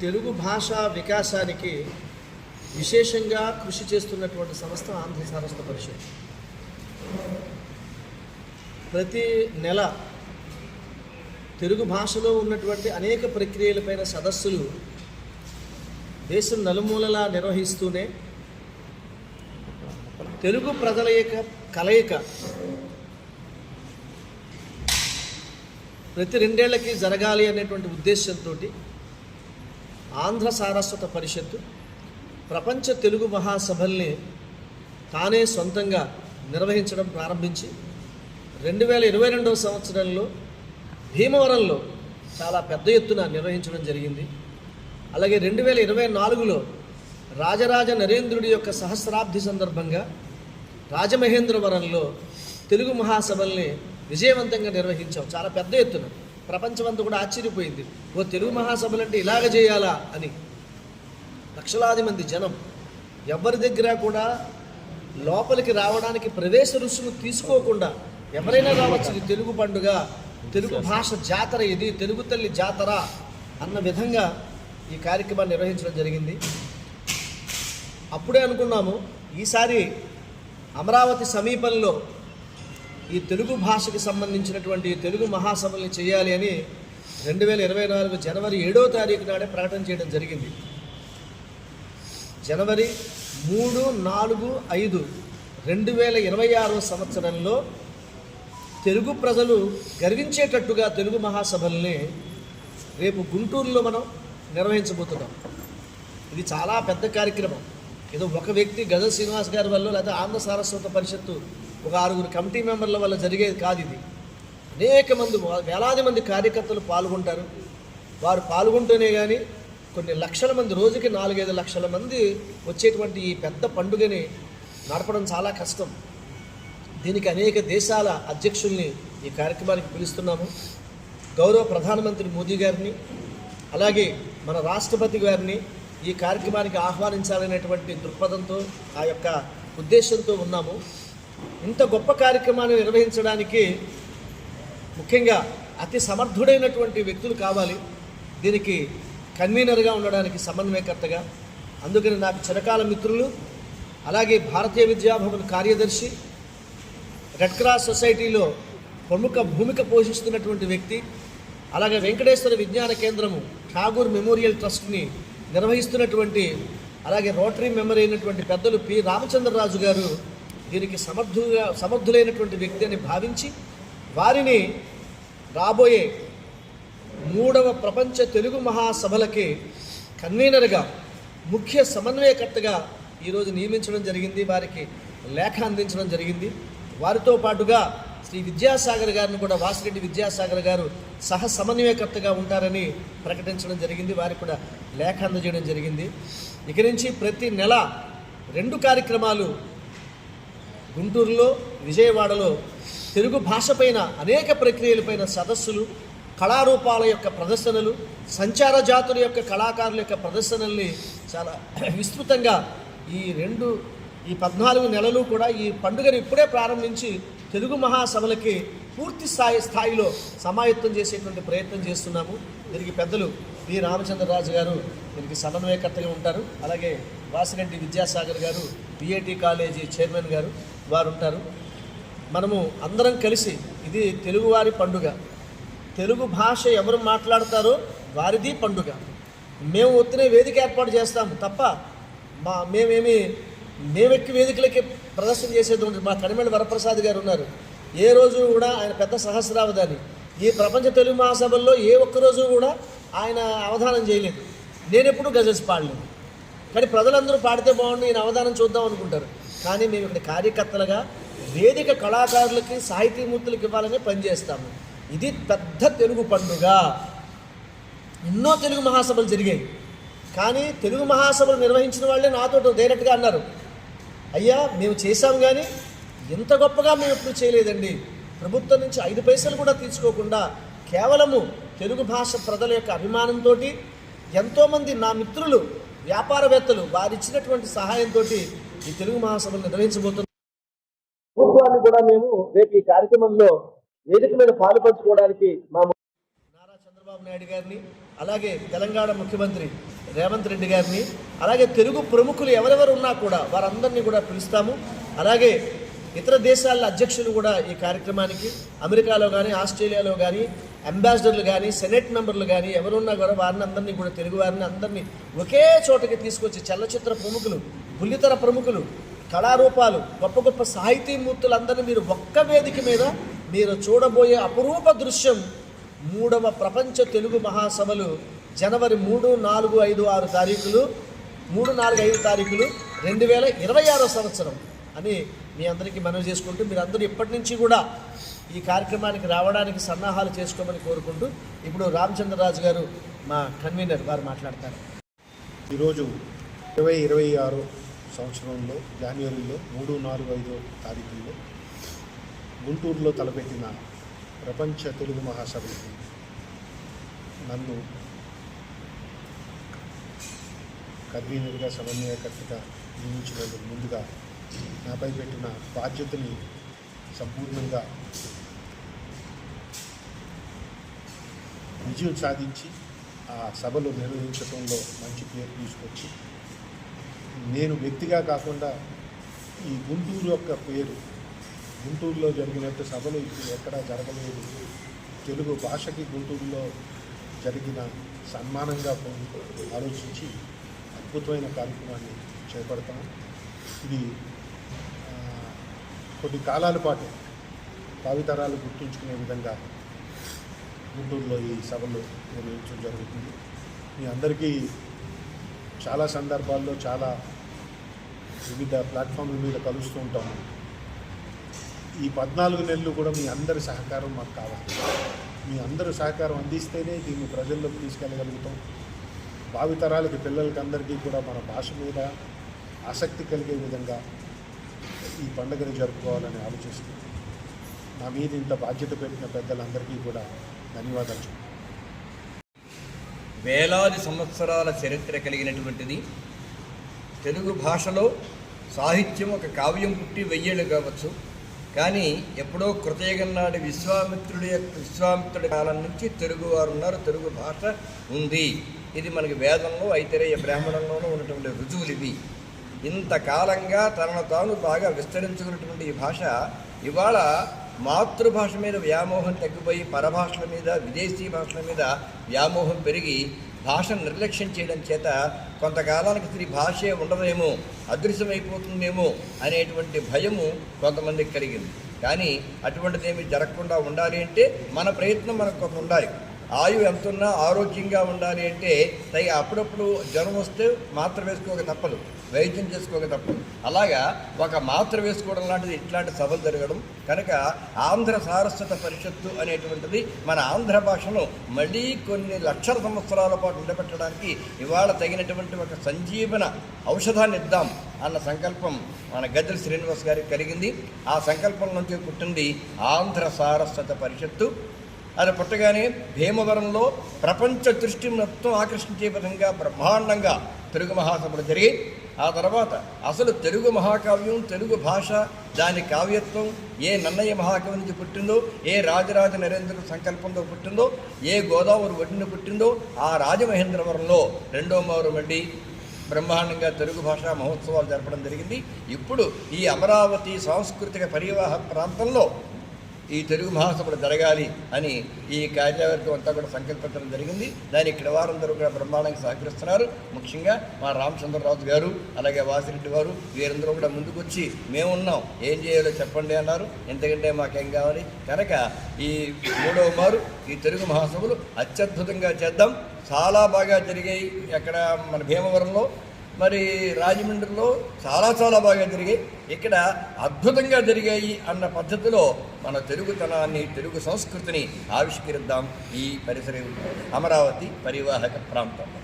తెలుగు భాష వికాసానికి విశేషంగా కృషి చేస్తున్నటువంటి సంస్థ ఆంధ్ర సారస్వత పరిషత్. ప్రతి నెల తెలుగు భాషలో ఉన్నటువంటి అనేక ప్రక్రియలపైన సదస్సులు దేశం నలుమూలలా నిర్వహిస్తూనే తెలుగు ప్రజల యొక్క కలయిక ప్రతి రెండేళ్ళకి జరగాలి అనేటువంటి ఉద్దేశంతో ఆంధ్ర సారస్వత పరిషత్తు ప్రపంచ తెలుగు మహాసభల్ని తానే సొంతంగా నిర్వహించడం ప్రారంభించి రెండు వేల ఇరవై రెండవ సంవత్సరంలో భీమవరంలో చాలా పెద్ద ఎత్తున నిర్వహించడం జరిగింది. అలాగే రెండు వేల ఇరవై నాలుగులో రాజరాజ నరేంద్రుడి యొక్క సహస్రాబ్ది సందర్భంగా రాజమహేంద్రవరంలో తెలుగు మహాసభల్ని విజయవంతంగా నిర్వహించాం. చాలా పెద్ద ఎత్తున. ప్రపంచమంతా కూడా ఆశ్చర్యపోయింది. ఓ తెలుగు మహాసభలు అంటే ఇలాగ చేయాలా అని. లక్షలాది మంది జనం ఎవరి దగ్గర కూడా లోపలికి రావడానికి ప్రవేశ రుసుము తీసుకోకుండా ఎవరైనా రావచ్చు ఇది తెలుగు పండుగ తెలుగు భాష జాతర ఇది తెలుగు తల్లి జాతర అన్న విధంగా ఈ కార్యక్రమాన్ని నిర్వహించడం జరిగింది. అప్పుడే అనుకున్నాము ఈసారి అమరావతి సమీపంలో ఈ తెలుగు భాషకి సంబంధించినటువంటి తెలుగు మహాసభల్ని చేయాలి అని రెండు వేల ఇరవై నాలుగు జనవరి ఏడో తారీఖు నాడే ప్రకటన చేయడం జరిగింది. జనవరి మూడు నాలుగు ఐదు రెండు వేల ఇరవై ఆరో సంవత్సరంలో తెలుగు ప్రజలు గర్వించేటట్టుగా తెలుగు మహాసభల్ని రేపు గుంటూరులో మనం నిర్వహించబోతున్నాం. ఇది చాలా పెద్ద కార్యక్రమం. ఏదో ఒక వ్యక్తి గజ శ్రీనివాస్ గారి వల్ల లేదా ఆంధ్ర సారస్వత పరిషత్తు ఒక ఆరుగురు కమిటీ మెంబర్ల వల్ల జరిగేది కాదు ఇది. అనేక మంది వేలాది మంది కార్యకర్తలు పాల్గొంటారు. వారు పాల్గొంటేనే కానీ కొన్ని లక్షల మంది రోజుకి నాలుగైదు లక్షల మంది వచ్చేటువంటి ఈ పెద్ద పండుగని నడపడం చాలా కష్టం. దీనికి అనేక దేశాల అధ్యక్షుల్ని ఈ కార్యక్రమానికి పిలుస్తున్నాము. గౌరవ ప్రధానమంత్రి మోదీ గారిని అలాగే మన రాష్ట్రపతి గారిని ఈ కార్యక్రమానికి ఆహ్వానించాలనేటువంటి దృక్పథంతో ఆ యొక్క ఉద్దేశంతో ఉన్నాము. ఇంత గొప్ప కార్యక్రమాన్ని నిర్వహించడానికి ముఖ్యంగా అతి సమర్థుడైనటువంటి వ్యక్తులు కావాలి. దీనికి కన్వీనర్గా ఉండడానికి సమన్వయకర్తగా. అందుకని నాకు చిరకాల మిత్రులు అలాగే భారతీయ విద్యాభవన్ కార్యదర్శి రెడ్ క్రాస్ సొసైటీలో ప్రముఖ భూమిక పోషిస్తున్నటువంటి వ్యక్తి అలాగే వెంకటేశ్వర విజ్ఞాన కేంద్రము ఠాగూర్ మెమోరియల్ ట్రస్ట్ని నిర్వహిస్తున్నటువంటి అలాగే రోటరీ మెంబర్ అయినటువంటి పెద్దలు పి. రామచంద్రరాజు గారు దీనికి సమర్థుగా సమర్థులైనటువంటి వ్యక్తి అని భావించి వారిని రాబోయే మూడవ ప్రపంచ తెలుగు మహాసభలకి కన్వీనర్గా ముఖ్య సమన్వయకర్తగా ఈరోజు నియమించడం జరిగింది వారికి లేఖ అందించడం జరిగింది. వారితో పాటుగా శ్రీ విద్యాసాగర్ గారిని కూడా వాసిరెడ్డి విద్యాసాగర్ గారు సహ సమన్వయకర్తగా ఉంటారని ప్రకటించడం జరిగింది వారికి కూడా లేఖ అందజేయడం జరిగింది. ఇక నుంచి ప్రతి నెల రెండు కార్యక్రమాలు గుంటూరులో విజయవాడలో తెలుగు భాషపైన అనేక ప్రక్రియలపైన సదస్సులు కళారూపాల యొక్క ప్రదర్శనలు సంచార జాతుల యొక్క కళాకారుల యొక్క ప్రదర్శనల్ని చాలా విస్తృతంగా ఈ రెండు ఈ పద్నాలుగు నెలలు కూడా ఈ పండుగను ఇప్పుడే ప్రారంభించి తెలుగు మహాసభలకి పూర్తి స్థాయి స్థాయిలో సమాయత్తం చేసేటువంటి ప్రయత్నం చేస్తున్నాము. దీనికి పెద్దలు వి. రామచంద్రరాజు గారు దీనికి సమన్వయకర్తగా ఉంటారు. అలాగే వాసిరెడ్డి విద్యాసాగర్ గారు బిఐటి కాలేజీ చైర్మన్ గారు వారు ఉంటారు మనము అందరం కలిసి ఇది తెలుగువారి పండుగ. తెలుగు భాష ఎవరు మాట్లాడతారో వారిది పండుగ. మేము ఒత్తినే వేదిక ఏర్పాటు చేస్తాము తప్ప మా మేమేమి మేమెక్కి వేదికలకి ప్రదర్శన చేసేది ఉంటుంది మా కనిమేళ వరప్రసాద్ గారు ఉన్నారు. ఏ రోజు కూడా ఆయన పెద్ద సహస్రావధాని. ఈ ప్రపంచ తెలుగు మహాసభల్లో ఏ ఒక్క రోజు కూడా ఆయన అవధానం చేయలేదు. నేను ఎప్పుడూ గజల్స్ పాడలేదు. కానీ ప్రజలందరూ పాడితే బాగుండు ఈయన అవధానం చూద్దాం అనుకుంటారు. కానీ మేము ఇక్కడ కార్యకర్తలుగా వేదిక కళాకారులకి సాహితీమూర్తులకు ఇవ్వాలని పనిచేస్తాము. ఇది పెద్ద తెలుగు పండుగ. ఎన్నో తెలుగు మహాసభలు జరిగాయి. కానీ తెలుగు మహాసభలు నిర్వహించిన వాళ్ళే నాతో డైరెక్ట్గా అన్నారు. అయ్యా మేము చేశాం కానీ ఇంత గొప్పగా మేము ఎప్పుడు చేయలేదండి. ప్రభుత్వం నుంచి ఐదు పైసలు కూడా తీసుకోకుండా కేవలము తెలుగు భాష ప్రజల యొక్క అభిమానంతో ఎంతోమంది నా మిత్రులు వ్యాపారవేత్తలు వారిచ్చినటువంటి సహాయంతో ఈ తెలుగు మహాసభలు నిర్వహించబోతున్నారు ప్రభుత్వాన్ని కూడా మేము రేపు ఈ కార్యక్రమంలో వేదిక మీద పాలు పంచుకోవడానికి మా నారా చంద్రబాబు నాయుడు గారిని అలాగే తెలంగాణ ముఖ్యమంత్రి రేవంత్ రెడ్డి గారిని అలాగే తెలుగు ప్రముఖులు ఎవరెవరు ఉన్నా కూడా వారందరినీ కూడా పిలుస్తాము. అలాగే ఇతర దేశాల అధ్యక్షులు కూడా ఈ కార్యక్రమానికి అమెరికాలో కానీ ఆస్ట్రేలియాలో కానీ అంబాసిడర్లు కానీ సెనెట్ మెంబర్లు కానీ ఎవరున్నా కూడా వారిని అందరినీ కూడా తెలుగు వారిని అందరినీ ఒకే చోటకి తీసుకొచ్చి చలనచిత్ర ప్రముఖులు బుల్లితెర ప్రముఖులు కళారూపాలు గొప్ప గొప్ప సాహితీమూర్తులందరినీ మీరు ఒక్క వేదిక మీద మీరు చూడబోయే అపురూప దృశ్యం మూడవ ప్రపంచ తెలుగు మహాసభలు జనవరి మూడు నాలుగు ఐదు ఆరు తారీఖులు మూడు నాలుగు ఐదు తారీఖులు రెండు వేల ఇరవై ఆరో సంవత్సరం అని మీ అందరికీ మనవి చేసుకుంటూ మీరు అందరూ ఇప్పటి నుంచి కూడా ఈ కార్యక్రమానికి రావడానికి సన్నాహాలు చేసుకోమని కోరుకుంటూ ఇప్పుడు రామచంద్రరాజు గారు మా కన్వీనర్ వారు మాట్లాడతారు. ఈరోజు ఇరవై ఇరవై ఆరు సంవత్సరంలో జనవరిలో మూడు నాలుగు ఐదో తారీఖుల్లో గుంటూరులో తలపెట్టిన ప్రపంచ తెలుగు మహాసభకి నన్ను కన్వీనర్గా సమన్వయకర్తగా నియమించినందుకు ముందుగా నాపై పెట్టిన బాధ్యతని సంపూర్ణంగా విజయం సాధించి ఆ సభలు నిర్వహించడంలో మంచి పేరు తీసుకొచ్చి నేను వ్యక్తిగా కాకుండా ఈ గుంటూరు యొక్క పేరు గుంటూరులో జరిగినట్టు సభలు ఇప్పుడు ఎక్కడా జరగలేదు. తెలుగు భాషకి గుంటూరులో జరిగిన సన్మానంగా ఆలోచించి అద్భుతమైన కార్యక్రమాన్ని చేపడతాను ఇది కొన్ని కాలాల పాటు భావితరాలు గుర్తుంచుకునే విధంగా గుంటూరులో ఈ సభలు నిర్వహించడం జరుగుతుంది. మీ అందరికీ చాలా సందర్భాల్లో చాలా వివిధ ప్లాట్ఫామ్ల మీద కలుస్తూ ఉంటాము. ఈ పద్నాలుగు నెలలు కూడా మీ అందరి సహకారం మాకు కావాలి. మీ అందరి సహకారం అందిస్తేనే దీన్ని ప్రజల్లోకి తీసుకెళ్ళగలుగుతాం. భావితరాలకి పిల్లలకి అందరికీ కూడా మన భాష మీద ఆసక్తి కలిగే విధంగా ఈ పండుగను జరుపుకోవాలని ఆలోచిస్తుంది నా మీద ఇంత బాధ్యత పెట్టిన పెద్దలందరికీ కూడా ధన్యవాదాలు వేలాది సంవత్సరాల చరిత్ర కలిగినటువంటిది తెలుగు భాషలో సాహిత్యం ఒక కావ్యం పుట్టి వెయ్యేళ్ళు కావచ్చు. కానీ ఎప్పుడో కృతయుగం నాటి విశ్వామిత్రుడి యొక్క విశ్వామిత్రుడి కాలం నుంచి తెలుగు వారు ఉన్నారు తెలుగు భాష ఉంది. ఇది మనకి వేదంలో ఐతరేయ బ్రాహ్మణంలోనూ ఉన్నటువంటి రుజువులు ఇవి. ఇంతకాలంగా తనను తాను బాగా విస్తరించుకున్నటువంటి ఈ భాష ఇవాళ మాతృభాష మీద వ్యామోహం తగ్గిపోయి పరభాషల మీద విదేశీ భాషల మీద వ్యామోహం పెరిగి భాషను నిర్లక్ష్యం చేయడం చేత కొంతకాలానికి స్త్రీ భాషే ఉండదేమో అదృశ్యమైపోతుందేమో అనేటువంటి భయము కొంతమందికి కలిగింది. కానీ అటువంటిదేమి జరగకుండా ఉండాలి అంటే మన ప్రయత్నం మనకు కొంత ఉండాలి. ఆయు ఎంతున్నా ఆరోగ్యంగా ఉండాలి అంటే తగి అప్పుడప్పుడు జ్వరం వస్తే మాత్ర వేసుకోక తప్పదు వైద్యం చేసుకోక తప్పదు. అలాగా ఒక మాత్ర వేసుకోవడం లాంటిది ఇట్లాంటి సభలు జరగడం కనుక ఆంధ్ర సారస్వత పరిషత్తు అనేటువంటిది మన ఆంధ్ర భాషను మళ్ళీ కొన్ని లక్షల సంవత్సరాల పాటు నిలబెట్టడానికి ఇవాళ తగినటువంటి ఒక సంజీవన ఔషధాన్ని ఇద్దాం అన్న సంకల్పం మన గద్దెల శ్రీనివాస్ గారికి కలిగింది. ఆ సంకల్పం నుంచి పుట్టింది ఆంధ్ర సారస్వత పరిషత్తు. అది పుట్టగానే భీమవరంలో ప్రపంచ దృష్టి మొత్తం ఆకర్షించే విధంగా బ్రహ్మాండంగా తెలుగు మహాసభలు జరిగి ఆ తర్వాత అసలు తెలుగు మహాకావ్యం తెలుగు భాష దాని కావ్యత్వం ఏ నన్నయ్య మహాకవి నుంచి పుట్టిందో ఏ రాజరాజ నరేంద్ర సంకల్పంతో పుట్టిందో ఏ గోదావరి ఒడ్డున పుట్టిందో ఆ రాజమహేంద్రవరంలో రెండో మారు మళ్ళీ బ్రహ్మాండంగా తెలుగు భాషా మహోత్సవాలు జరపడం జరిగింది. ఇప్పుడు ఈ అమరావతి సాంస్కృతిక పరివాహ ప్రాంతంలో ఈ తెలుగు మహాసభలు జరగాలి అని ఈ కార్యవర్గం అంతా కూడా సంకల్పించడం జరిగింది. దాని ఇక్కడ వారందరూ కూడా బ్రహ్మాండంగా సహకరిస్తున్నారు. ముఖ్యంగా మా రామచంద్రరాజు గారు అలాగే వాసిరెడ్డి గారు వీరందరూ కూడా ముందుకు వచ్చి మేమున్నాం ఏం చేయాలో చెప్పండి అన్నారు. ఎందుకంటే మాకేం కావాలి? కనుక ఈ మూడవ మారు ఈ తెలుగు మహాసభలు అత్యద్భుతంగా చేద్దాం. చాలా బాగా జరిగాయి అక్కడ మన భీమవరంలో. మరి రాజమండ్రిలో చాలా చాలా బాగా జరిగాయి. ఇక్కడ అద్భుతంగా జరిగాయి అన్న పద్ధతిలో మన తెలుగుతనాన్ని తెలుగు సంస్కృతిని ఆవిష్కరిద్దాం ఈ పరిసర అమరావతి పరివాహక ప్రాంతంలో